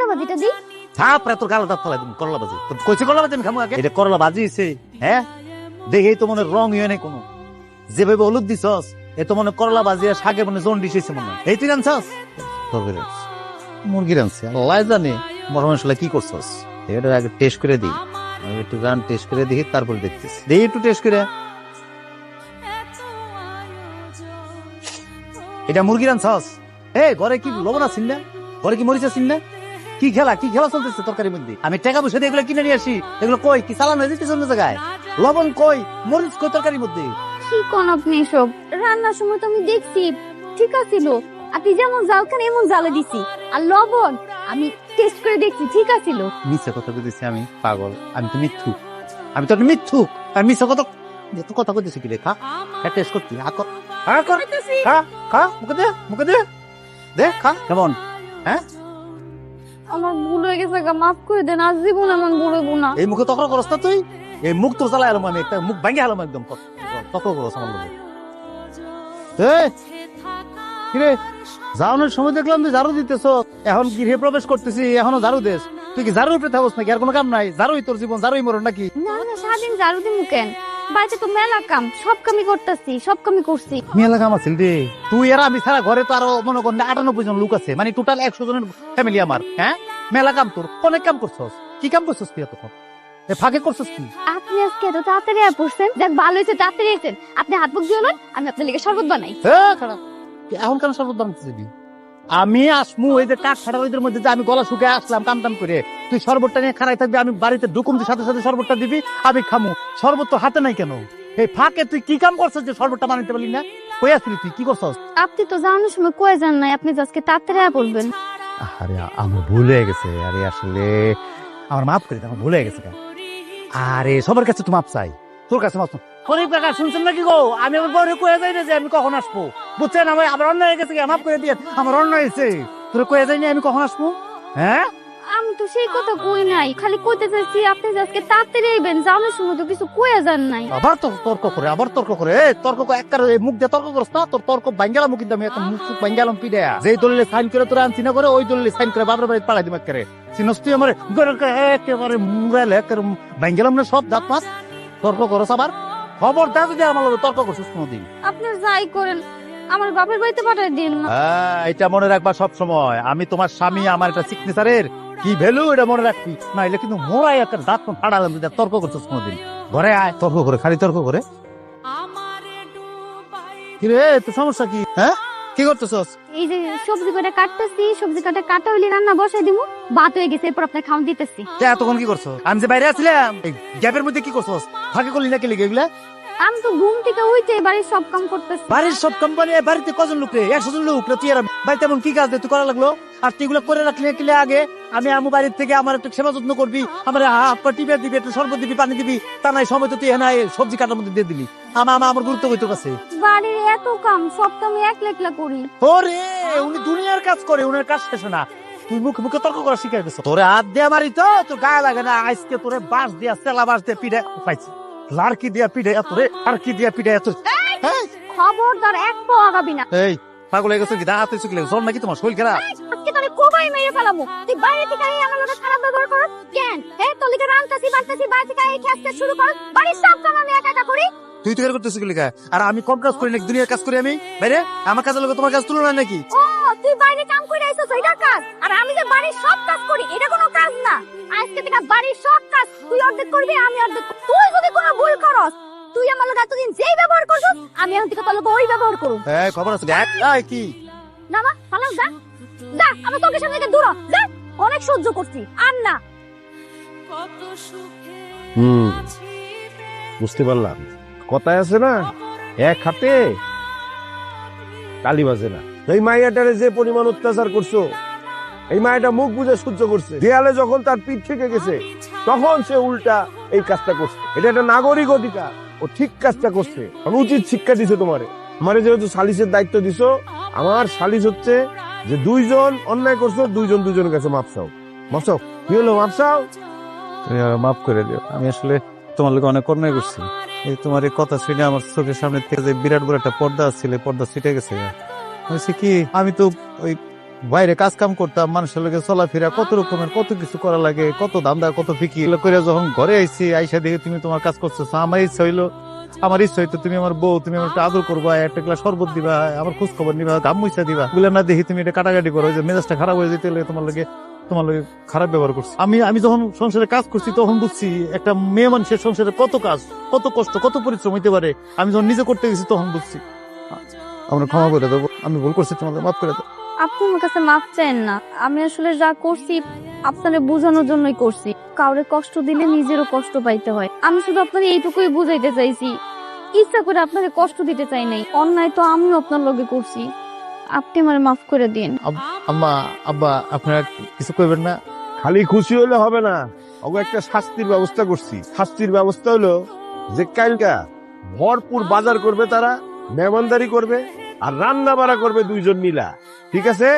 করলা ভাজিটা থাপড়ে তোর গালটা করলা বাজি তোর কইছে করলা বাজি আমি খামু আগে? এটা করলা বাজি হইছে হ্যাঁ দেখেই তো মনে রং নাই কোনো। যেভাবে হলুদ দিছস এ তো মনে করলা বাজি আর শাকে মনে জন ডিশ হয়েছে মনে এই তুই রানছস তবে মুরগি রানছে আল্লাহ জানে। বড় মানুষলা কি করছস? এটা আগে টেস্ট করে দিই। আমি একটু গান টেস্ট করে দেখি তারপর দেখতেছি। দেখি একটু টেস্ট করে। এটা মুরগি রানছস এ ঘরে কি লবণ আছিস না? ঘরে কি মরিচ আছিস না? কি খেলা কি খেলা চলতেছে তরকারির মধ্যে? আমি টাকা পয়সা দিয়ে এগুলো কিনে নিয়ে আসি। এগুলো কই কি চালানো হয়ে যেতেছে অন্য জায়গায়? লবণ কই মরিচ কই তরকারির মধ্যে? কি কোন আপনি এসব? রান্নার সময় তো আমি দেখছি। ঠিক আছিল আপনি যেমন জাল খান এমন জালে দিছি। আর লবণ আমি টেস্ট করে দেখছি। ঠিক আছিল মিথ্যা কথা বলতেছি আমি পাগল। আমি তো মিথ্যুক। আমি তো একটা মিথ্যুক। আর মিথ্যা কথা এত কথা কইতেছি কি রে খা। খা টেস্ট করতি। খা কর খা। কর খা খা মুখে দে মুখে দে। দে খা। কেমন হ্যাঁ? আমার ভুল হয়ে গেছে গা মাফ করে দেন আজ জীবন এমন ভুল হইব না। এই মুখে তকর করস না তুই? এই মুখ তোর চালাই আমি একটা মুখ একদম তকর করস আমার লোকে এই, কিরে? যাওয়ানোর সময় দেখলাম তুই ঝাড়ু দিতেছ এখন গৃহে প্রবেশ করতেছি এখনও ঝাড়ু দেশ তুই কি ঝাড়ু উপরে থাকস নাকি? আর কোনো কাম নাই? ঝাড়ুই তোর জীবন ঝাড়ুই মরণ নাকি? না না সারাদিন ঝাড়ু দিমু কেন? বাড়িতে তো মেলা কাম সব কামই করতেছি সব কামই করছি। মেলা কাম আছিল রে। তুই আর আমি ছাড়া ঘরে তো আরও মনে কর আটানব্বই জন লোক আছে। মানে টোটাল একশো জনের ফ্যামিলি আমার হ্যাঁ? মেলা কাম তোর অনেক কাম করছস। কি কাম করছস তুই এতক্ষণ? ফাঁকে করছস তুই আপনি আজকে এত তাড়াতাড়ি আর পড়ছেন দেখ ভালো হয়েছে তাড়াতাড়ি এসেছেন আপনি হাত মুখ দিয়ে আমি আপনার লেগে শরবত বানাই। হ্যাঁ এখন কেন শরবত বানাতে আমি আসমু ওই যে কাঠ ফাটা ওইদের মধ্যে যে আমি গলা শুকে আসলাম কাম টাম করে তুই শরবতটা নিয়ে খাড়াই থাকবি আমি বাড়িতে ঢুকুম তুই সাথে সাথে শরবতটা দিবি আমি খামু। শরবত তো হাতে নাই কেন? এই ফাঁকে তুই কি কাম করছিস যে শরবতটা বানাইতে পারলি না? কই আসলি তুই? কি করছস? আপনি তো জানানোর সময় কয়ে যান নাই আপনি আজকে তাড়াতাড়ি বলবেন। আরে আমার ভুল হয়ে গেছে। আরে আসলে আমার মাফ করে দে, আমার ভুল হয়ে গেছে আরে সবার কাছে তো মাপ চাই। তোর কাছে মাপ। শরীফ কাকা শুনছেন নাকি গো? আমি আমার কয়ে যাই না যে আমি কখন আসব। বুঝছেন আমার আমার অন্য হয়ে গেছে মাফ করে দিয়ে আমার অন্য হয়েছে। তোর কয়ে যাই না আমি কখন আসব? হ্যাঁ? আমি তো সেই কথা কই নাই খালি কইতে চাইছি আপনি আজকে তাড়াতাড়ি আইবেন সময় তো কিছু কয়ে যান নাই। আবার তো তর্ক করে আবার তর্ক করে। এই তর্ক করে একবার মুখ দিয়ে তর্ক করছ না তোর তর্ক বাঙ্গালাম কিন্তু আমি একটা মুখ বাঙ্গালাম পিড়ে। যেই দলিলে সাইন করে তোরা আনছি না করে ওই দলিলে সাইন করে বাবার বাড়ি পাড়াই দিম একেবারে। চিনস তুই আমার একেবারে মুরাইলে একেবারে বাঙ্গালাম না সব দাঁত মাছ। তর্ক করস আবার। যদি আমার লগে তর্ক করছিস কোনোদিন। আপনি যাই করেন আমার বাপের বাড়িতে পাঠিয়ে দিন। না হ্যাঁ এটা মনে রাখবা সব সময় আমি তোমার স্বামী আমার একটা সিগনেচারের কি ভ্যালু এটা মনে রাখবি? না এলে কিন্তু মোরাই একটা দাঁত ফাড়ালাম যদি তর্ক করছিস কোনোদিন। ঘরে আয় তর্ক করে খালি তর্ক করে। কি রে তোর সমস্যা কি? হ্যাঁ? কি করতেছস? এই যে সবজি কাটা কাটতেছি সবজি কাটা কাটা হইলে রান্না বসাই দিমু ভাত হয়ে গেছে এরপর আপনার খাওয়ান দিতেছি। তে এতক্ষণ কি করছ আমি যে বাইরে আছিলাম গ্যাপের মধ্যে কি করছস? ফাঁকে করলি না কি লিগে এগুলা? আমি তো ঘুম থেকে উঠে বাড়ির সব কাম করতেছি। বাড়ির সব কোম্পানি বাড়িতে কজন লোক রে? একশো জন লোক তুই আর বাড়িতে এমন কি কাজ দে তুই করা লাগল? আর তুই এগুলো করে রাখলে কিলে আগে আমি আমার বাড়ির থেকে আমার একটু সেবা যত্ন করবি আমার হাত পা টিপে দিবি একটু শরবত দিবি পানি দিবি তা নাই সময় তো তুই সবজি কাটার মধ্যে দিয়ে দিলি। আমার আমার আমার গুরুত্ব হইতো কাছে বাড়ির এত কাম সব কাম একলা একলা করি। ওরে উনি দুনিয়ার কাজ করে উনার কাজ শেষ না। তুই মুখে মুখে তর্ক করা শিখাই গেছো তোরে হাত দিয়ে মারি তো তোর গায়ে লাগে না আজকে তোরে বাঁশ দিয়া সেলা বাঁশ দিয়ে পিঠে পাইছি লাড়কি দিয়া পিঠে তোরে লাড়কি দিয়া পিঠে এত? খবরদার এক পাও আগাবি না। এই পাগল হয়ে গেছো কি দা হাতে চুকলে জল নাকি তোমার শরীর খারাপ? আজকে তোরে কোবাই মেরে ফেলামু তুই বাইরে থেকে আই আমার লগে খারাপ ব্যবহার কর। কেন? হে তোর লিগে রান্তাছি বান্তাছি বাইরে থেকে আই খেতে শুরু কর। বাড়ির সব কাম আমি একা একা করি। তুই তো করতেছিস কি? লেখা আর আমি কম কাজ করি নাকি? দুনিয়ার কাজ করি আমি? বাইরে? আমার কাজের লোক তোমার কাজ তুলনা নাকি? ও তুই বাইরে কাম করে আইছস এটা কাজ। আর আমি যে বাড়ির সব কাজ করি এটা কোনো কাজ না। আজকে থেকে বাড়ির সব কাজ তুই অর্ধেক করবি আমি অর্ধেক তুই যদি কোনো ভুল করস তুই আমার লগে এতদিন যেই ব্যবহার করছস আমি এখন থেকে তোর লগে ওই ব্যবহার করব। এই খবর আছে দেখ। এই কি? না মা পালাও যা। যা আমার তোকে সামনে থেকে দূর যা। অনেক সহ্য করছি আর না। হুম বুঝতে পারলাম। কথায় আছে না এক হাতে তালি বাজে না। এই মাইয়াটারে যে পরিমাণ অত্যাচার করছ, এই মায়াটা মুখ বুঝে সহ্য করছে। দেয়ালে যখন তার পিঠ থেকে গেছে, তখন সে উল্টা এই কাজটা করছে। এটা একটা নাগরিক অধিকার, ও ঠিক কাজটা করছে। আমি উচিত শিক্ষা দিছে তোমারে। আমারে যেহেতু সালিসের দায়িত্ব দিছো, আমার সালিস হচ্ছে যে দুইজন অন্যায় করছ, দুইজন দুজনের কাছে মাপসাও মাপসাও কি হলো মাপসাও তুমি মাফ করে দিও। আমি আসলে তোমার লোক অনেক অন্যায় করছি। এই তোমার এই কথা শুনে আমার চোখের সামনে থেকে যে বিরাট বড় একটা পর্দা ছিল পর্দা ছিটে গেছে হয়েছে কি, আমি তো ওই বাইরে কাজ কাম করতাম, মানুষের লোকে চলাফেরা, কত রকমের, কত কিছু করা লাগে, কত দান্দা কত ফিকি করে যখন ঘরে আইছি, আইসা দেখে তুমি তোমার কাজ করতেছো। আমার ইচ্ছা হইল, আমার ইচ্ছা হইতো তুমি আমার বউ, তুমি আমার একটা আদর করবা, একটা গ্লাস শরবত দিবা, আমার খোঁজ খবর নিবা, গাম মুইসা দিবা। এগুলো না দেখি তুমি এটা কাটাকাটি করো যে মেজাজটা খারাপ হয়ে যেতে তোমার লোকে তোমার লোকে খারাপ ব্যবহার করছি। আমি আমি যখন সংসারে কাজ করছি, তখন বুঝছি একটা মেয়ে মানুষের সংসারে কত কাজ, কত কষ্ট, কত পরিশ্রম হইতে পারে। আমি যখন নিজে করতে গেছি, তখন বুঝছি। আমরা ক্ষমা করে দেবো। আমি ভুল করছি তোমাদের মাফ করে দেবো। আপনি আমার কাছে মাফ চাইেন না। আমি আসলে যা করছি আপনারে বোঝানোর জন্যই করছি। কাউরে কষ্ট দিলে নিজেরও কষ্ট পাইতে হয়। আমি শুধু আপনাকে এইটুকুই বুঝাইতে চাইছি। ইচ্ছা করে আপনাকে কষ্ট দিতে চাই নাই। অন্যায় তো আমিও আপনার লগে করছি। আপনি আমার মাফ করে দিন আম্মা আব্বা আপনারা কিছু করবেন না? খালি খুশি হলে হবে না। ওকে একটা শাস্তির ব্যবস্থা করছি। শাস্তির ব্যবস্থা হলো যে কালকা ভরপুর বাজার করবে তারা মেহমানদারি করবে আর রান্না বাড়া করবে দুইজন মিলা। ঠিক আছে?